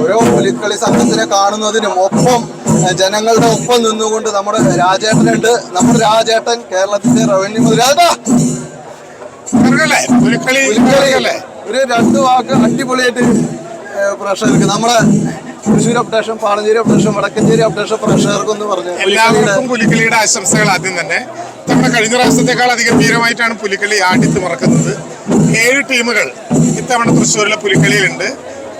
ഓരോ പുലിക്കളി സംഘത്തിനെ കാണുന്നതിനും ഒപ്പം ജനങ്ങളുടെ ഒപ്പം നിന്നുകൊണ്ട് നമ്മുടെ രാജേട്ടനുണ്ട്. നമ്മുടെ രാജേട്ടൻ കേരളത്തിന്റെ റവന്യൂ മന്ത്രി. പുലിക്കളി. ഒരു രണ്ട് വാക്ക് അടിപൊളിയായിട്ട് പ്രേക്ഷകർക്ക് നമ്മുടെ Thrissur updation Pananchery updation Vadakkanchery updation പ്രേക്ഷകർക്ക് ഒന്ന് പറഞ്ഞു എല്ലാവർക്കും പുലിക്കളിയുടെ ആശംസകൾ ആദ്യം തന്നെ. നമ്മുടെ കഴിഞ്ഞ പ്രാവശ്യത്തെക്കാൾ അധികം ധീരമായിട്ടാണ് പുലിക്കളി ആടിത്ത് മറക്കുന്നത്. ഏഴ് ടീമുകൾ ഇത്തവണ തൃശ്ശൂരിലെ പുലിക്കളിയിലുണ്ട്.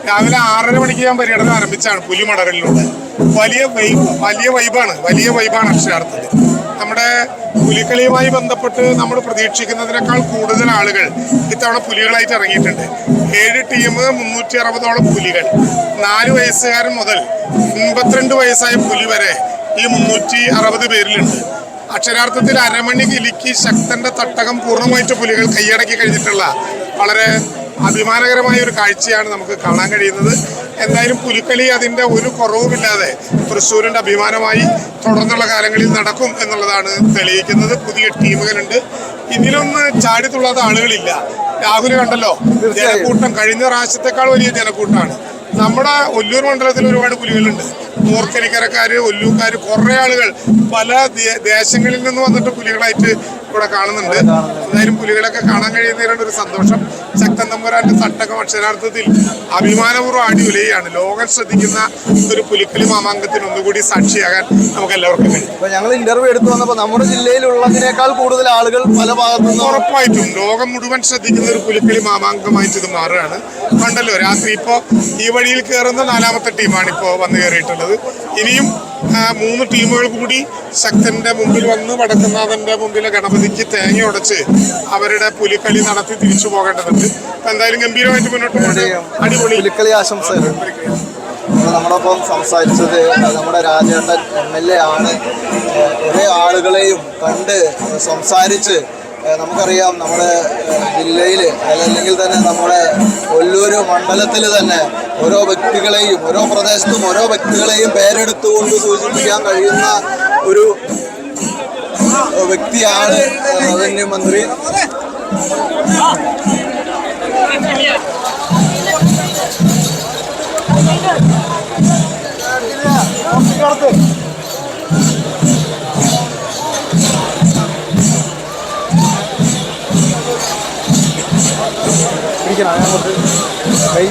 രാവിലെ ആറര മണിക്ക് ഞാൻ പര്യടനം ആരംഭിച്ചാണ് പുലിമടകളിലൂടെ. വലിയ വൈബ് വലിയ വൈബാണ് വലിയ വൈബാണ് അക്ഷരാർത്ഥത്തിൽ നമ്മുടെ പുലിക്കളിയുമായി ബന്ധപ്പെട്ട് നമ്മൾ പ്രതീക്ഷിക്കുന്നതിനേക്കാൾ കൂടുതൽ ആളുകൾ ഇത്തവണ പുലികളായിട്ട് ഇറങ്ങിയിട്ടുണ്ട്. ഏഴ് ടീം മുന്നൂറ്റി അറുപതോളം പുലികൾ. നാല് വയസ്സുകാരൻ മുതൽ എൺപത്തിരണ്ട് വയസ്സായ പുലി വരെ ഈ മുന്നൂറ്റി അറുപത് പേരിലുണ്ട്. അക്ഷരാർത്ഥത്തിൽ അരമണി കിലിക്ക് ശക്തന്റെ തട്ടകം പൂർണമായിട്ട് പുലികൾ കൈയടക്കി കഴിഞ്ഞിട്ടുള്ള വളരെ അഭിമാനകരമായ ഒരു കാഴ്ചയാണ് നമുക്ക് കാണാൻ കഴിയുന്നത്. എന്തായാലും പുലിക്കളി അതിന്റെ ഒരു കുറവുമില്ലാതെ തൃശ്ശൂരിന്റെ അഭിമാനമായി തുടർന്നുള്ള കാലങ്ങളിൽ നടക്കും എന്നുള്ളതാണ് തെളിയിക്കുന്നത്. പുതിയ ടീമുകളുണ്ട്. ഇതിലൊന്ന് ചാടിത്തുള്ളാത്ത ആളുകളില്ല. രാഹുൽ കണ്ടല്ലോ ജനക്കൂട്ടം കഴിഞ്ഞ പ്രാവശ്യത്തെക്കാൾ വലിയ ജനക്കൂട്ടമാണ് നമ്മുടെ ഒല്ലൂർ മണ്ഡലത്തിൽ ഒരുപാട് പുലികളുണ്ട്. മൂർക്കരിക്കരക്കാർ ഒല്ലൂക്കാർ കുറേ ആളുകൾ പല ദേശങ്ങളിൽ നിന്ന് വന്നിട്ട് പുലികളായിട്ട് ഇവിടെ കാണുന്നുണ്ട്. എന്തായാലും പുലികളൊക്കെ കാണാൻ കഴിയുന്നതിലാണ് ഒരു സന്തോഷം. ശക്തൻ തമ്പുരാന്റെ തട്ടകം അക്ഷരാർത്ഥത്തിൽ അഭിമാനപൂർവം ആടി ഉലയാണ് ലോകം ശ്രദ്ധിക്കുന്ന ഒരു പുലിക്കലി മാമാങ്കത്തിന് ഒന്നുകൂടി സാക്ഷിയാകാൻ നമുക്ക് എല്ലാവർക്കും കഴിയും ഞങ്ങൾ ഇന്റർവ്യൂ എടുത്തു വന്നപ്പോൾ നമ്മുടെ ജില്ലയിലുള്ളതിനേക്കാൾ കൂടുതൽ ആളുകൾ പല ഭാഗത്തു നിന്നും ഉറപ്പായിട്ടും ലോകം മുഴുവൻ ശ്രദ്ധിക്കുന്ന ഒരു പുലിക്കലി മാമാങ്കമായിട്ട് ഇത് മാറുകയാണ്. കണ്ടല്ലോ രാത്രി ഇപ്പോൾ ഈ വഴിയിൽ കയറുന്ന നാലാമത്തെ ടീമാണ് ഇപ്പോൾ വന്നു കയറിയിട്ടുള്ളത് ഇനിയും മൂന്ന് ടീമുകൾ കൂടി ശക്തന്റെ മുമ്പിൽ വന്ന് വടക്കുന്നാഥന്റെ മുമ്പിലെ ഗണപതിക്ക് തേങ്ങ ഉടച്ച് അവരുടെ പുലിക്കളി നടത്തി തിരിച്ചു പോകേണ്ടതുണ്ട്. അപ്പൊ എന്തായാലും ഗംഭീരമായിട്ട് മുന്നോട്ട് പോകുന്നത് അടിപൊളി. പുലിക്കളി ആശംസകൾ. നമ്മളൊപ്പം സംസാരിച്ചത് നമ്മുടെ രാജേട്ടൻ എം എൽ എ ആണ്. കുറേ ആളുകളെയും കണ്ട് സംസാരിച്ച് നമുക്കറിയാം നമ്മുടെ ജില്ലയിൽ അല്ലെങ്കിൽ തന്നെ നമ്മുടെ കൊല്ലൂർ മണ്ഡലത്തിൽ തന്നെ ഓരോ വ്യക്തികളെയും ഓരോ പ്രദേശത്തും ഓരോ വ്യക്തികളെയും പേരെടുത്തുകൊണ്ട് സൂചിപ്പിക്കാൻ കഴിയുന്ന ഒരു വ്യക്തിയാണ് റവന്യൂ മന്ത്രി പിടിക്കണം. അങ്ങോട്ട്. കൈ